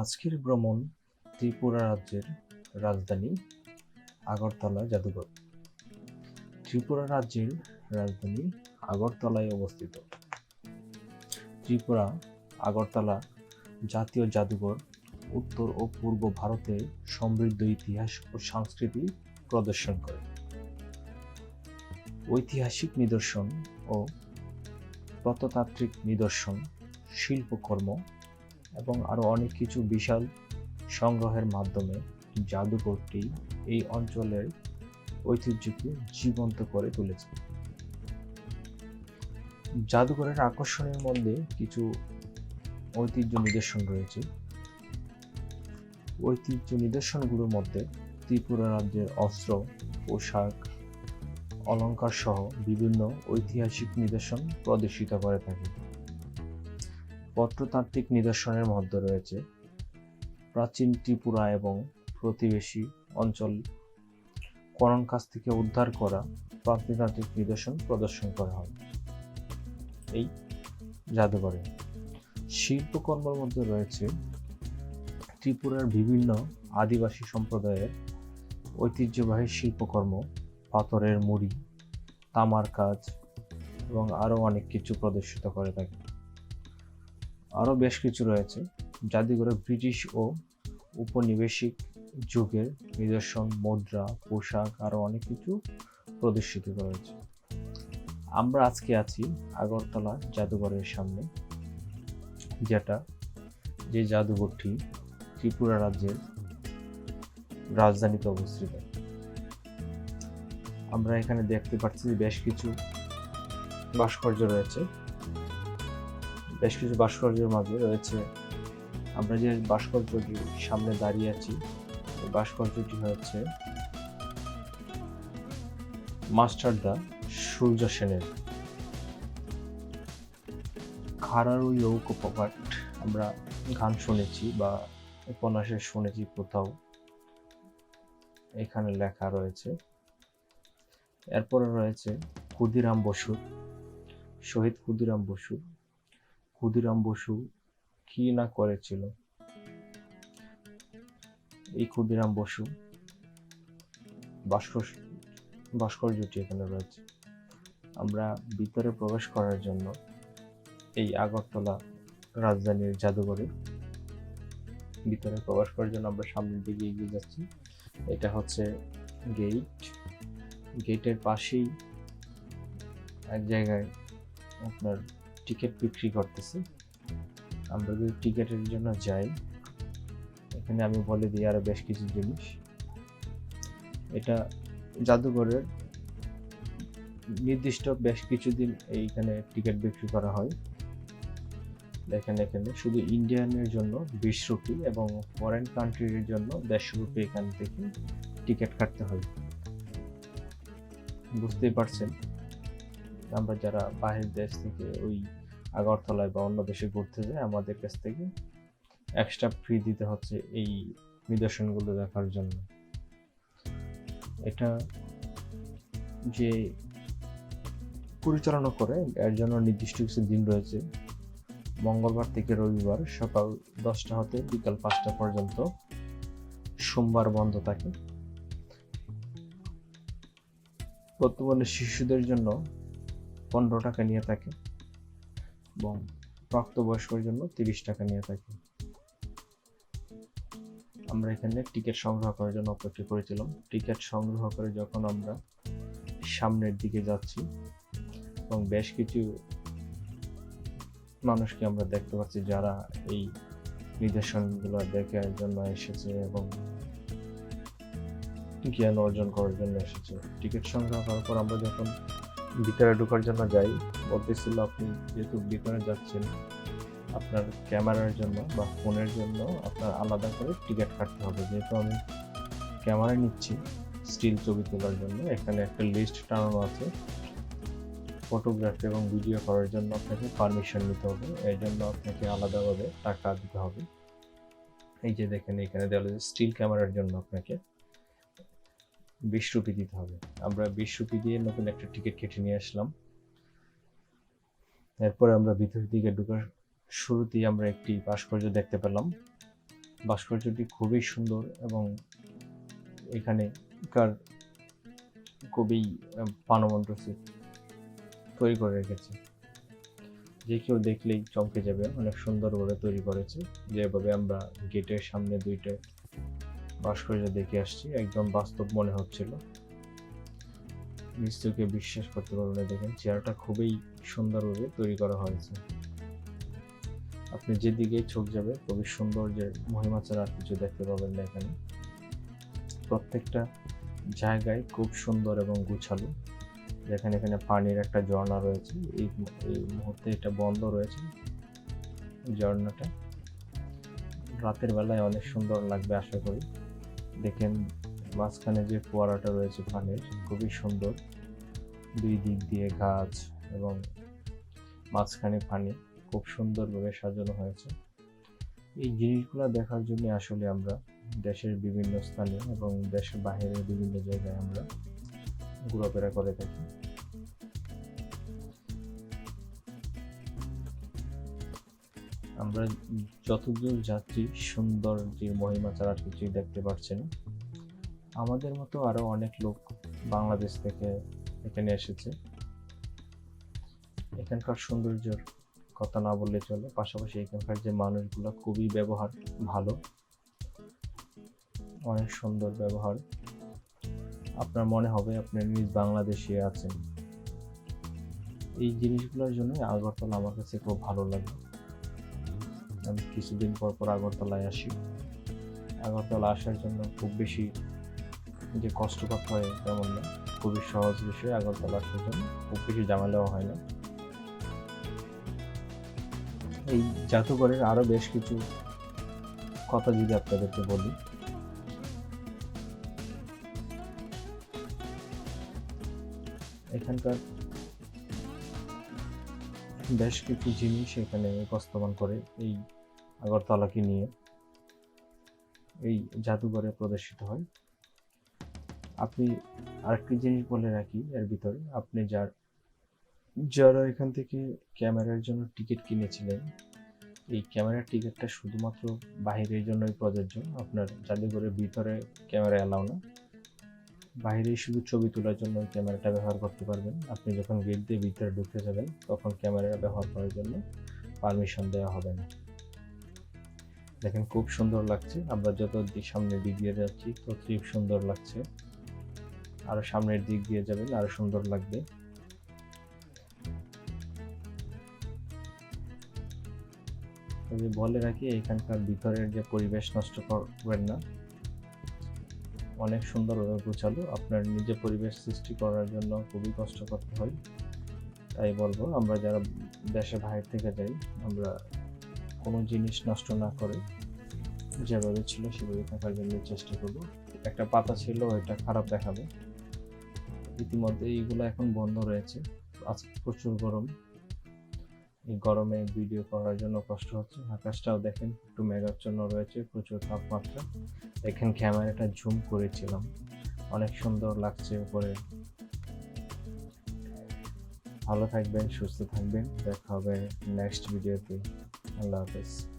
আজকের ভ্রমণ ত্রিপুরা রাজ্যের রাজধানী আগরতলা, জাদুঘর। ত্রিপুরা রাজ্যের রাজধানী আগরতলায় অবস্থিত। ত্রিপুরা, আগরতলা জাতীয় জাদুঘর উত্তর ও পূর্ব ভারতের সমৃদ্ধ ইতিহাস ও সংস্কৃতি প্রদর্শন করে। ঐতিহাসিক নিদর্শন ও প্রত্নতাত্ত্বিক নিদর্শন, শিল্পকর্ম এবং আরও অনেক কিছু বিশাল সংগ্রহের মাধ্যমে জাদুঘরটি এই অঞ্চলের ঐতিহ্যকে জীবন্ত করে তুলেছে। জাদুঘরের আকর্ষণের মধ্যে কিছু ঐতিহ্য নিদর্শন রয়েছে। ঐতিহ্য নিদর্শনগুলোর মধ্যে ত্রিপুরা রাজ্যের অস্ত্র, পোশাক অলঙ্কার সহ বিভিন্ন ঐতিহাসিক নিদর্শন প্রদর্শিত করে থাকে। প্রত্নতাত্ত্বিক নিদর্শনের মধ্যে রয়েছে প্রাচীন ত্রিপুরা এবং প্রতিবেশী অঞ্চল। করণ কাছ থেকে উদ্ধার করা প্রত্নতাত্ত্বিক নিদর্শন প্রদর্শন করা হয়। এই জাদুঘরে শিল্পকর্মের মধ্যে রয়েছে ত্রিপুরার বিভিন্ন আদিবাসী সম্প্রদায়ের ঐতিহ্যবাহী শিল্পকর্ম, পাথরের মুড়ি, তামার কাজ এবং আরও অনেক কিছু প্রদর্শিত করে থাকে। আরও বেশ কিছু রয়েছে জাদুঘরে ব্রিটিশ ও উপনিবেশিক যুগের নিদর্শন, মুদ্রা, পোশাক আরও অনেক কিছু প্রদর্শিত রয়েছে। আমরা আজকে আছি আগরতলা জাদুঘরের সামনে, যেটা যে জাদুঘরটি ত্রিপুরা রাজ্যের রাজধানীতে অবস্থিত। আমরা এখানে দেখতে পাচ্ছি বেশ কিছু ভাস্কর্য রয়েছে। বেশ কিছু ভাস্কর্যের মাঝে রয়েছে। আমরা যে ভাস্কর্যটির সামনে দাঁড়িয়ে আছি ভাস্কর্যটি হচ্ছে মাস্টারদা সূর্য সেনের। খারারু পপাট আমরা গান শুনেছি বা উপন্যাসে শুনেছি কোথাও, এখানে লেখা রয়েছে। এরপরে রয়েছে ক্ষুদিরাম বসু শহীদ ক্ষুদিরাম বসু ক্ষুদিরাম বসু কি না করেছিল? এই ক্ষুদিরাম বসু, ভাস্কর ভাস্কর্যটি এখানে রয়েছে। আমরা ভিতরে প্রবেশ করার জন্য এই আগরতলা রাজধানীর জাদুঘরে ভিতরে প্রবেশ করার জন্য আমরা সামনের দিকে এগিয়ে যাচ্ছি। এটা হচ্ছে গেট গেটের পাশেই এক জায়গায় আপনার টিকিট বিক্রি করতেছে। আমরা যদি টিকিটের জন্য যাই, এখানে আমি বলে দিই আরও বেশ কিছু জিনিস। এটা জাদুঘরের নির্দিষ্ট বেশ কিছুদিন এইখানে টিকিট বিক্রি করা হয়। দেখেন এখানে শুধু ইন্ডিয়ানের জন্য বিশ রুপি এবং ফরেন কান্ট্রির জন্য দেড়শো রুপি এখান থেকে টিকিট কাটতে হয়। বুঝতেই পারছেন? আমরা যারা বাহির দেশ থেকে ওই আগরতলায় বা অন্য দেশে ঘুরতে যাই, আমাদের কাছ থেকে এক্সট্রা ফি দিতে হচ্ছে এই নিদর্শনগুলো দেখার জন্য। এটা যে পরিচালনা করে, এর জন্য নির্দিষ্ট কিছু দিন রয়েছে। মঙ্গলবার থেকে রবিবার সকাল দশটা হতে বিকাল পাঁচটা পর্যন্ত। সোমবার বন্ধ থাকে। বর্তমানে শিশুদের জন্য পনেরো টাকা নিয়ে থাকে এবং প্রাপ্তবয়স্কর জন্য তিরিশ টাকা নিয়ে থাকে। আমরা এখানে টিকিট সংগ্রহ করার জন্য অপেক্ষা করেছিলাম। টিকিট সংগ্রহ করে যখন আমরা সামনের দিকে যাচ্ছি এবং বেশ কিছু মানুষকে আমরা দেখতে পাচ্ছি যারা এই নিদর্শনগুলো দেখার জন্য এসেছে এবং জ্ঞান অর্জন করার জন্য এসেছে। টিকিট সংগ্রহ করার পর আমরা যখন ভিতরে ঢোকার জন্য যাই। বলতেছিল আপনি যেহেতু ভিতরে যাচ্ছেন, আপনার ক্যামেরার জন্য বা ফোনের জন্য আপনার আলাদা করে টিকিট কাটতে হবে। যেহেতু আমি ক্যামেরা নিচ্ছি স্টিল ছবি তোলার জন্য, এখানে একটা লিস্ট টানানো আছে। ফটোগ্রাফি এবং ভিডিও করার জন্য আপনাকে পারমিশন নিতে হবে। এই জন্য আপনাকে আলাদাভাবে টাকা দিতে হবে। এই যে দেখেন, এখানে দেওয়া স্টিল ক্যামেরার জন্য আপনাকে বিশ রুপি দিতে হবে। আমরা বিশ রুপি দিয়ে নতুন একটা টিকিট কেটে নিয়ে আসলাম। এরপরে আমরা ভিতরের দিকে ঢুকার শুরুতেই আমরা একটি ভাস্কর্য দেখতে পেলাম। ভাস্কর্যটি খুবই সুন্দর এবং এখানেকার আহ, প্রাণবন্ত তৈরি করে রেখেছে। যে কেউ দেখলেই চমকে যাবে অনেক সুন্দরভাবে তৈরি করেছে। যেভাবে আমরা গেটের সামনে দুইটা ভাস্কর্য দেখে আসছি, একদম বাস্তব মনে হচ্ছিল। চোখে বিশ্বাস করতে পারবেন না, দেখেন চেয়ারটা খুবই সুন্দরভাবে তৈরি করা হয়েছে। আপনি যেদিকে চোখ যাবে, খুবই সুন্দর যে মহিমা ছাড়া আর কিছু দেখতে পাবেন না এখানে। প্রত্যেকটা জায়গায় খুব সুন্দর এবং গুছালো। যেখানে এখানে পানির একটা ঝর্ণা রয়েছে। এই এই মুহূর্তে এটা বন্ধ রয়েছে, ঝর্ণাটা। রাতের বেলায় অনেক সুন্দর লাগবে আশা করি। দেখেন মাঝখানে যে ফোয়ারাটা রয়েছে পানির খুবই সুন্দর। দুই দিক দিয়ে গাছ এবং মাঝখানে পানি, খুব সুন্দরভাবে সাজানো হয়েছে। এই জিনিসগুলো দেখার জন্য আসলে আমরা দেশের বিভিন্ন স্থানে এবং দেশের বাইরের বিভিন্ন জায়গায় আমরা ঘোরাফেরা করে থাকি। আমরা যতদূর সুন্দর যে মহিমা ছাড়া আর কিছুই দেখতে পাচ্ছি না। আমাদের মতো আরও অনেক লোক বাংলাদেশ থেকে এখানে এসেছে। এখানকার সৌন্দর্যের কথা না বললে চলে। পাশাপাশি এখানকার যে মানুষগুলো খুবই ব্যবহার ভালো। অনেক সুন্দর ব্যবহার। আপনার মনে হবে আপনি নিজ বাংলাদেশে আছেন। এই জিনিসগুলোর জন্য আগরতলা আমার কাছে খুব ভালো লাগে। আমি কিছুদিন পর পর আগরতলায় আসি। আগরতলা আসার জন্য খুব বেশি যে কষ্ট করতে হয় তেমন না। খুবই সহজ বিষয় আগরতলা আসার জন্য, খুব বেশি ঝামেলাও হয় না। এই জাদুঘরের আরও বেশ কিছু কথা যদি আপনাদেরকে বলি। এখানকার বেশ কিছু জিনিস এখানে উপস্থাপন করে এই আগরতলাকে নিয়ে এই জাদুঘরে প্রদর্শিত হয়। আপনি আরেকটি জিনিস বলে রাখি, এর ভিতরে আপনি যার, যারা এখান থেকে ক্যামেরার জন্য টিকিট কিনেছিলেন, এই ক্যামেরার টিকিটটা শুধুমাত্র বাহিরের জন্যই প্রযোজ্য, আপনার জাদুঘরের ভিতরে ক্যামেরা এলাও না। বাইরেই শুধু ছবি তোলার জন্য ক্যামেরাটা ব্যবহার করতে পারবেন। আপনি যখন গেট দিয়ে ভিতরে ঢুকতে যাবেন, তখন ক্যামেরা ব্যবহার করার জন্য পারমিশন দেওয়া হবে না। দেখেন খুব সুন্দর লাগছে। আমরা যত দিক সামনের দিক দিয়ে যাচ্ছি ততই সুন্দর লাগছে। আরও সামনের দিক দিয়ে যাবেন আরও সুন্দর লাগবে। তবে বলে রাখি, এখানকার ভিতরের যে পরিবেশ নষ্ট করবেন না। অনেক সুন্দরভাবে গোছালো। আপনার নিজে পরিবেশ সৃষ্টি করার জন্য খুবই কষ্ট করতে হয়, তাই বলব। আমরা যারা দেশে বাইরে থেকে যাই, আমরা কোনো জিনিস নষ্ট না করে যেভাবে ছিল সেভাবে থাকার জন্য চেষ্টা করব। একটা পাতা ছিল, এটা খারাপ দেখাবে। ইতিমধ্যে এইগুলো এখন বন্ধ রয়েছে। আজকে প্রচুর গরম। এই গরমে ভিডিও করার জন্য কষ্ট হচ্ছে। আকাশটাও দেখেন একটু মেঘাচ্ছন্ন রয়েছে, প্রচুর তাপমাত্রা। দেখেন ক্যামেরাটা জুম করেছিলাম। অনেক সুন্দর লাগছে উপরে। ভালো থাকবেন, সুস্থ থাকবেন। দেখা হবে নেক্সট ভিডিওতে। আল্লাহ হাফেজ।